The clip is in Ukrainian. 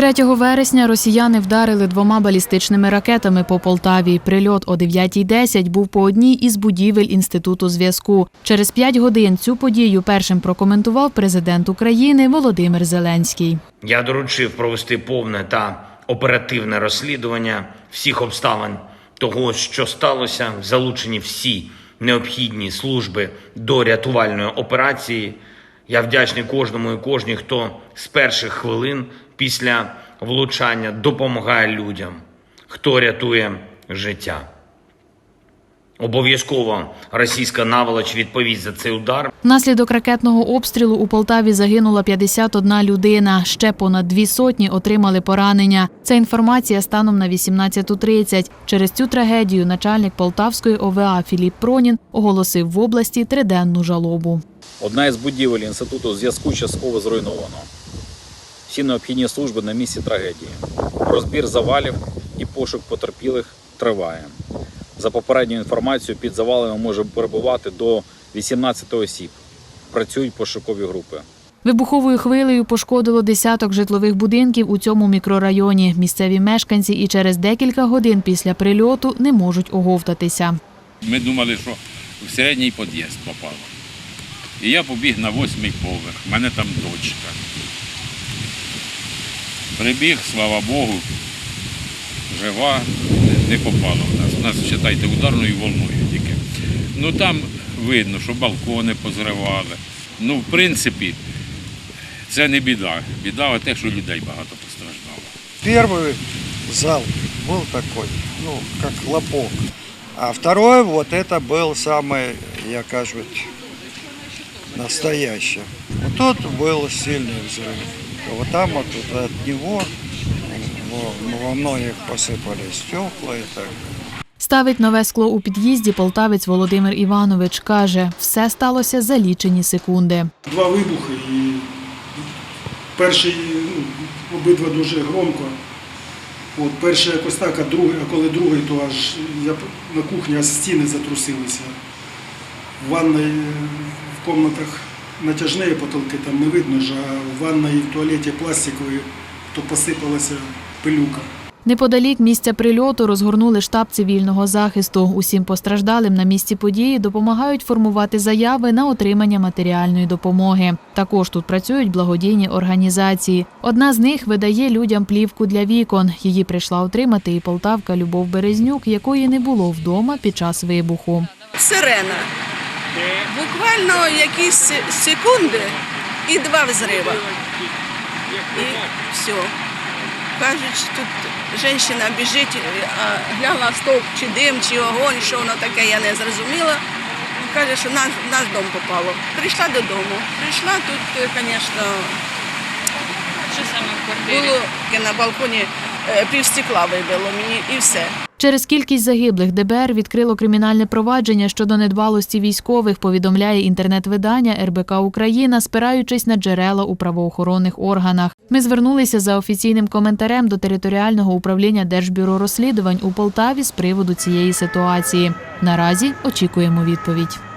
3 вересня росіяни вдарили двома балістичними ракетами по Полтаві. Прильот о 9.10 був по одній із будівель інституту зв'язку. Через 5 годин цю подію першим прокоментував президент України Володимир Зеленський. Я доручив провести повне та оперативне розслідування всіх обставин того, що сталося, залучені всі необхідні служби до рятувальної операції. Я вдячний кожному і кожній, хто з перших хвилин після влучання допомагає людям, хто рятує життя. Обов'язково російська наволоч відповість за цей удар. Внаслідок ракетного обстрілу у Полтаві загинула 51 людина. Ще понад дві сотні отримали поранення. Це інформація станом на 18.30. Через цю трагедію начальник Полтавської ОВА Філіп Пронін оголосив в області триденну жалобу. Одна із будівель інституту зв'язку частково зруйновано. Всі необхідні служби на місці трагедії. Розбір завалів і пошук потерпілих триває. За попередньою інформацією, під завалами може перебувати до 18 осіб. Працюють пошукові групи. Вибуховою хвилею пошкодило десяток житлових будинків у цьому мікрорайоні. Місцеві мешканці і через декілька годин після прильоту не можуть оговтатися. Ми думали, що в середній під'їзд попало. І я побіг на восьмий поверх. У мене там дочка. Прибіг, слава Богу, жива, не попало в нас. У нас, вважайте, ударною волною тільки. Ну там видно, що балкони позривали. Ну, в принципі, це не біда. Біда а те, що людей багато постраждало. Первый зал был такой, ну, как хлопок. А второй вот это был самый, я кажу, настоящий. Вот тут был сильный взрыв. Вот там вот тут от него во, во многих посыпались стекла и так. Ставить нове скло у під'їзді полтавець Володимир Іванович. Каже, все сталося за лічені секунди. Два вибухи і перший ну, обидва дуже громко. От перший якось так, а другий, а коли другий, то аж я п- на кухні аж стіни затрусилися. В ванной, в комнатах натяжні потолки там не видно ж, а в ванной і в туалеті пластикові, то посипалася пилюка. Неподалік місця прильоту розгорнули штаб цивільного захисту. Усім постраждалим на місці події допомагають формувати заяви на отримання матеріальної допомоги. Також тут працюють благодійні організації. Одна з них видає людям плівку для вікон. Її прийшла отримати і полтавка Любов Березнюк, якої не було вдома під час вибуху. сирена. Буквально якісь секунди і два взрива. І все. Кажуть, тут жінка біжить, а глянула стовп, чи дим, чи огонь, що воно таке, я не зрозуміла. Каже, що наш, наш дом попало. Прийшла додому. Прийшла тут, звісно, було на балконі е, півстекла вибило мені і все. Через кількість загиблих ДБР відкрило кримінальне провадження щодо недбалості військових, повідомляє інтернет-видання РБК Україна, спираючись на джерела у правоохоронних органах. Ми звернулися за офіційним коментарем до територіального управління Держбюро розслідувань у Полтаві з приводу цієї ситуації. Наразі очікуємо відповідь.